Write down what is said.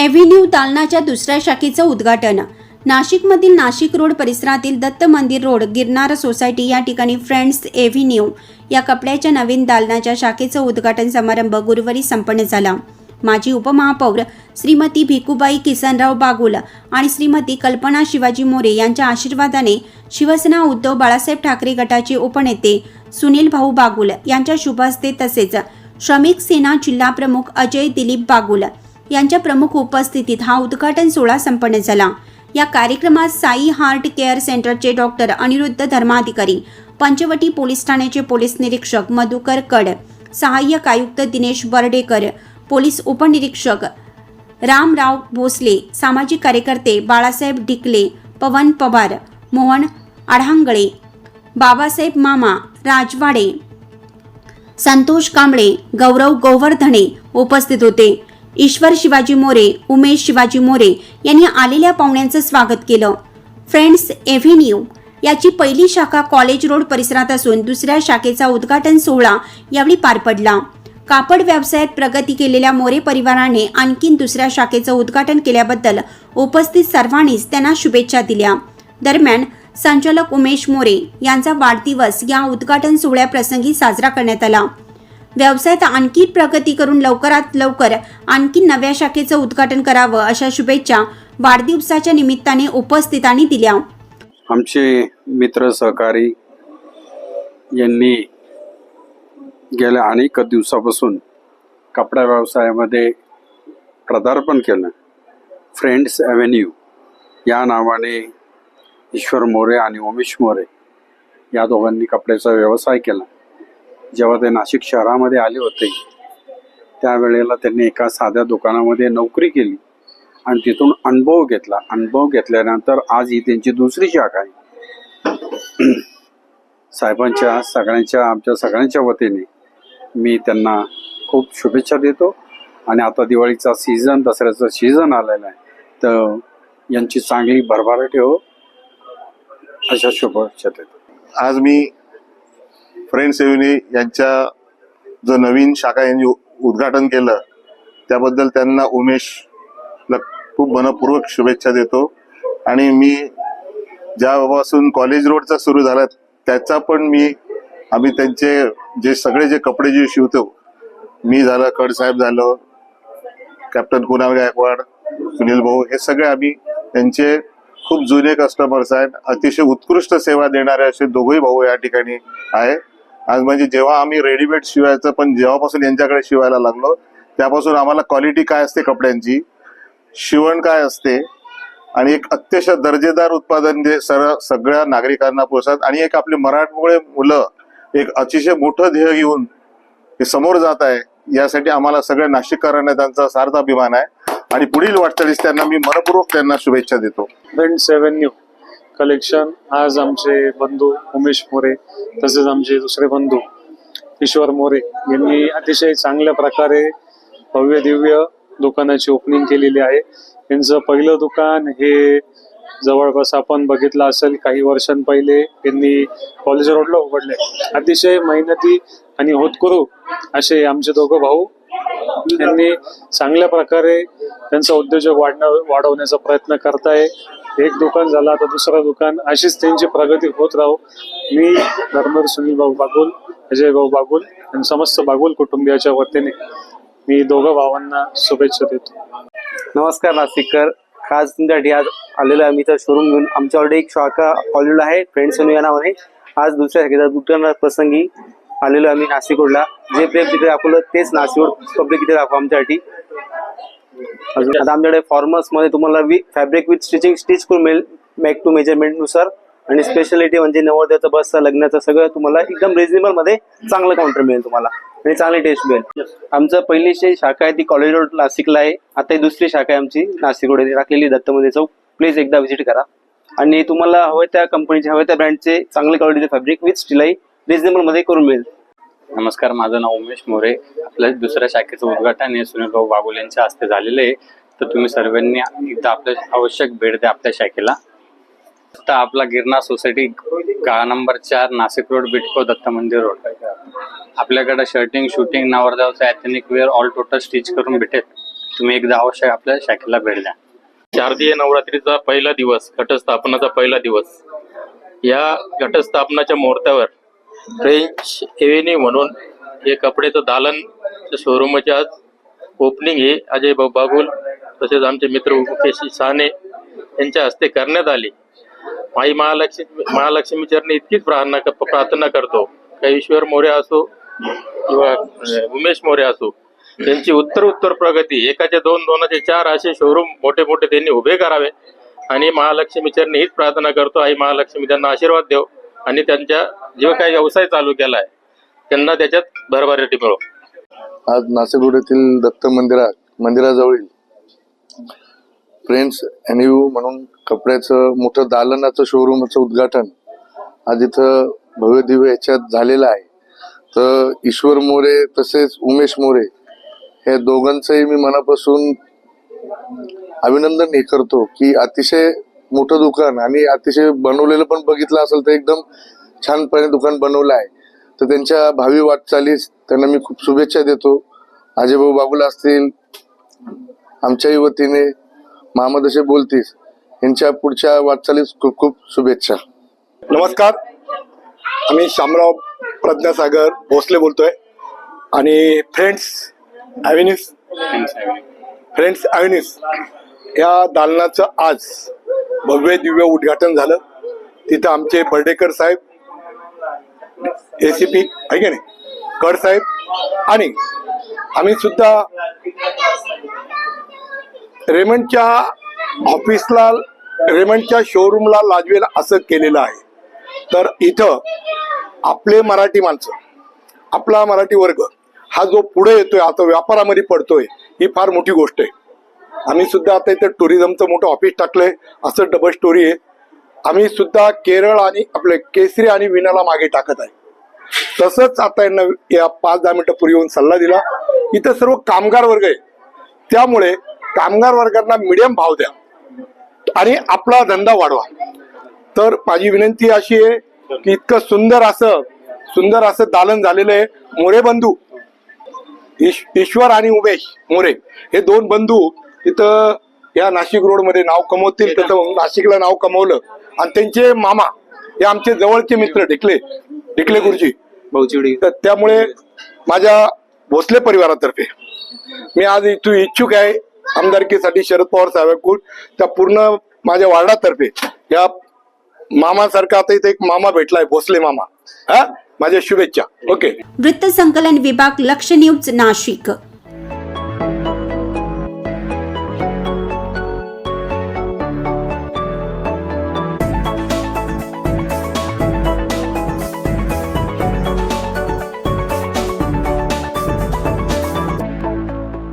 Avenue दालनाच्या दुसऱ्या शाखेचं उद्घाटन. नाशिकमधील नाशिक रोड परिसरातील दत्त मंदिर रोड गिरनार सोसायटी या ठिकाणी फ्रेंड्स एव्हेन्यू या कपड्याच्या नवीन दालनाच्या शाखेचं उद्घाटन समारंभ गुरुवारी संपन्न झाला. माजी उपमहापौर श्रीमती भिकुबाई किसनराव बागुल आणि श्रीमती कल्पना शिवाजी मोरे यांच्या आशीर्वादाने शिवसेना उद्धव बाळासाहेब ठाकरे गटाचे उपनेते सुनील भाऊ बागुल यांच्या शुभ हस्ते तसेच श्रमिक सेना जिल्हा प्रमुख अजय दिलीप बागुल यांच्या प्रमुख उपस्थितीत हा उद्घाटन सोहळा संपन्न झाला. या कार्यक्रमात साई हार्ट केअर सेंटरचे डॉक्टर अनिरुद्ध धर्माधिकारी पंचवटी पोलीस ठाण्याचे पोलीस निरीक्षक मधुकर कड सहाय्यक आयुक्त दिनेश बर्डेकर पोलीस उपनिरीक्षक रामराव भोसले सामाजिक कार्यकर्ते बाळासाहेब डिकले पवन पवार मोहन आढांगळे बाबासाहेब मामा राजवाडे संतोष कांबळे गौरव गोवर्धने उपस्थित होते. ईश्वर शिवाजी मोरे उमेश शिवाजी मोरे यांनी आलेल्या पाहुण्यांचं स्वागत केलं. फ्रेंड्स एव्हेन्यू याची पहिली शाखा कॉलेज रोड परिसरात असून दुसऱ्या शाखेचा उद्घाटन सोहळा यावेळी पार पडला. कापड व्यवसायात प्रगती केलेल्या मोरे परिवाराने आणखीन दुसऱ्या शाखेचं उद्घाटन केल्याबद्दल उपस्थित सर्वांनीच त्यांना शुभेच्छा दिल्या. दरम्यान संचालक उमेश मोरे यांचा वाढदिवस या उद्घाटन सोहळ्याप्रसंगी साजरा करण्यात आला. व्यवसायात आणखी प्रगती करून लवकरात लवकर आणखी नव्या शाखेचं उद्घाटन करावं अशा शुभेच्छा वाढदिवसाच्या निमित्ताने उपस्थितांनी दिल्या. आमचे मित्र सहकारी यांनी गेल्या अनेक दिवसापासून कपडा व्यवसायामध्ये प्रदार्पण केलं. फ्रेंड्स ॲव्हेन्यू या नावाने ईश्वर मोरे आणि उमेश मोरे या दोघांनी कपड्याचा व्यवसाय केला. जेव्हा ते नाशिक शहरामध्ये आले होते त्यावेळेला त्यांनी एका साध्या दुकानामध्ये नोकरी केली आणि तिथून अनुभव घेतला. अनुभव घेतल्यानंतर आज ही त्यांची दुसरी शाखा आहे. साहेबांच्या सगळ्यांच्या आमच्या सगळ्यांच्या वतीने मी त्यांना खूप शुभेच्छा देतो. आणि आता दिवाळीचा सीझन दसऱ्याचा सीझन आलेला आहे. तर यांची चांगली भरभराट हो. अशा शुभेच्छा देतो. आज मी फ्रेंड्स एव्हनी यांच्या जो नवीन शाखा यांनी उ- उद्घाटन केलं त्याबद्दल त्यांना उमेशला खूप मनपूर्वक शुभेच्छा देतो. आणि मी ज्यापासून कॉलेज रोडचा सुरू झाला त्याचा पण मी आम्ही त्यांचे जे सगळे जे कपडे जे शिवतो मी झालं कडसाहेब झालं कॅप्टन कुणाल गायकवाड सुनील भाऊ हे सगळे आम्ही त्यांचे खूप जुने कस्टमर्स आहेत. अतिशय उत्कृष्ट सेवा देणारे असे दोघंही भाऊ या ठिकाणी आहे. आज म्हणजे जेव्हा आम्ही रेडीमेड शिवायचं पण जेव्हापासून यांच्याकडे शिवायला लागलो त्यापासून आम्हाला क्वालिटी काय असते कपड्यांची शिवण काय असते आणि एक अतिशय दर्जेदार उत्पादन जे सर सगळ्या नागरिकांना पोहोचतात आणि एक आपले मराठमोळे मुलं एक अतिशय मोठं ध्येय घेऊन हे समोर जात आहे यासाठी आम्हाला सगळ्या नाशिककरांना त्यांचा सार्थ अभिमान आहे. आणि पुढील वाटचालीस त्यांना मी मनपूर्वक त्यांना शुभेच्छा देतो. सेवन न्यू कलेक्शन आज आमचे बंधू उमेश मोरे तसेच आमचे दुसरे बंधू ईश्वर मोरे यांनी अतिशय चांगल्या प्रकारे भव्य दिव्य दुकानाची ओपनिंग केलेली आहे. यांचं पहिलं दुकान हे जवळपास आपण बघितलं असेल काही वर्षांपहिले यांनी कॉलेज रोडला उघडले. अतिशय मेहनती आणि होतकरू असे आमचे दोघं भाऊ यांनी चांगल्या प्रकारे त्यांचा उद्योजक वाढणं वाढवण्याचा प्रयत्न करताय. एक दुकान झालं आता दुसरं दुकान. अशीच त्यांची प्रगती होत राहो. मी धर्मेंद्र सुनील भाऊ बागुल अजय भाऊ बागुल आणि समस्त बागुल कुटुंबियाच्या वतीने मी दोघं भावांना शुभेच्छा देतो. नमस्कार नाशिककर. खास तुमच्यासाठी आज आलेलो आहे मी तर शोरूम घेऊन. आमच्या ऑलरेडी एक शाखा कॉलेजला आहे. फ्रेंड्स या नावाने. आज दुसऱ्या शाखेचा दुकान प्रसंगी आलेलो आम्ही नाशिक रोडला जे प्रेम तिथे दाखवलं तेच नाशिक पब्लिक इथे दाखवा आमच्यासाठी. अजून आता आमच्याकडे फॉर्मल्समध्ये तुम्हाला वि फॅब्रिक विथ स्टिचिंग स्टिच करून मिळेल. मॅक टू मेजरमेंटनुसार. आणि स्पेशालिटी म्हणजे नवोदयाचं बसचं लग्नाचं सगळं तुम्हाला एकदम रिजनेबलमध्ये चांगलं काउंटर मिळेल तुम्हाला. आणि चांगली टेस्ट मिळेल. आमचं पहिली जी शाखा आहे ती कॉलेज रोड नाशिकला आहे. आता ही दुसरी शाखा आहे आमची नाशिक रोड राखलेली दत्तमध्ये चौक. प्लीज एकदा व्हिजिट करा. आणि तुम्हाला हवं त्या कंपनीचे हवं त्या ब्रँडचे चांगले क्वालिटीचे फॅब्रिक विथ स्टिलाई रिजनेबलमध्ये करून मिळेल. नमस्कार माझं नाव उमेश मोरे. आपल्या दुसऱ्या शाखेचं उद्घाटन हे सुनील भाऊ बागुल यांच्या हस्ते झालेलं आहे. तर तुम्ही सर्वांनी एकदा आपल्या आवश्यक भेट द्या आपल्या शाखेला. तर आपला गिरणा सोसायटी गाळा नंबर चार नाशिक रोड बिटको दत्त मंदिर रोड. आपल्याकडे shirting suiting नवरदेवाचं ethnic wear all total stitch करून भेटेल. तुम्ही एकदा आवश्यक आपल्या शाखेला भेट द्या. शारदीय नवरात्रीचा पहिला दिवस घटस्थापनाचा पहिला दिवस. या घटस्थापनाच्या मुहूर्तावर फ्रेंच एव्हेन्यू म्हणून हे कपड्याचं दालन शोरूमचे आज ओपनिंग हे अजय भाऊ बागुल तसेच आमचे मित्र मुकेश साने यांच्या हस्ते करण्यात आली. आई महालक्ष्मी महालक्ष्मी चरणी इतकीच प्रार्थना प्रार्थना करतो. का ईश्वर मोरे असो किंवा उमेश मोरे असो त्यांची उत्तर उत्तर प्रगती एकाचे दोन दोनाचे चार असे शोरूम मोठे मोठे त्यांनी उभे करावे. आणि महालक्ष्मी चरणी हीच प्रार्थना करतो. आई महालक्ष्मी त्यांना आशीर्वाद देव. आणि त्यांच्या जेव्हा काही व्यवसाय चालू केलाय त्यांना त्याच्यात भरभराटी मिळो. आज नाशिक दत्त मंदिरात मंदिराजवळील फ्रेंड्स एनयू म्हणून कपड्याचं मोठं दालनाचं शोरूमचं उद्घाटन आज इथं भव्य दिव्य याच्यात झालेलं आहे. तर ईश्वर मोरे तसेच उमेश मोरे हे दोघांचंही मी मनापासून अभिनंदन हे करतो की अतिशय मोठं दुकान आणि अतिशय बनवलेलं पण बघितलं असेल तर एकदम छानपणे दुकान बनवलं आहे. तर त्यांच्या भावी वाटचालीस त्यांना मी खूप शुभेच्छा देतो. अजयभाऊ बाबूला असतील आमच्याही वतीने महामद असे बोलतीस यांच्या पुढच्या वाटचालीस खूप खूप शुभेच्छा. नमस्कार. आम्ही शामराव प्रज्ञासागर भोसले बोलतोय. आणि फ्रेंड्स ॲव्हेन्यूज फ्रेंड्स ॲव्हेन्यूज या दालनाचं आज भव्य दिव्य उद्घाटन झालं. तिथं आमचे बर्डेकर साहेब ए सी पी आहे की नाही? कड साहेब आणि आम्ही सुद्धा रेमंडच्या ऑफिसला रेमंडच्या शोरूमला लाजवेल असं केलेलं आहे. तर इथं आपले मराठी माणसं आपला मराठी वर्ग हा जो पुढे येतोय आता व्यापारामध्ये पडतोय ही फार मोठी गोष्ट आहे. आम्ही सुद्धा आता इथे टुरिझमचं मोठं ऑफिस टाकलंय. असं डबल स्टोरी आहे. आम्ही सुद्धा केरळ आणि आपले केसरी आणि विनाला मागे टाकत आहे. तसंच आता यांना या पाच दहा मिनिटं पूर्वी येऊन सल्ला दिला. इथं सर्व कामगार वर्ग आहे. त्यामुळे कामगार वर्गांना मिडियम भाव द्या. आणि आपला धंदा वाढवा. तर माझी विनंती अशी आहे की इतकं सुंदर असं सुंदर असं दालन झालेलं आहे. मोरे बंधू ईश्वर आणि उमेश मोरे हे दोन बंधू तिथं या नाशिक रोडमध्ये नाव कमवतील तसं नाशिकला नाव कमवलं. आणि त्यांचे मामा हे आमचे जवळचे मित्र ढिकले ढिकले गुरुजी. भाऊचिवडी तर त्यामुळे माझ्या भोसले परिवारातर्फे मी आज इथून इच्छुक आहे आमदारकीसाठी शरद पवार साहेबांकडून. त्या पूर्ण माझ्या वार्डातर्फे या मामासारखा आता इथे एक मामा भेटलाय भोसले मामा. हा? माझ्या शुभेच्छा. ओके. वृत्त संकलन विभाग लक्ष न्यूज नाशिक.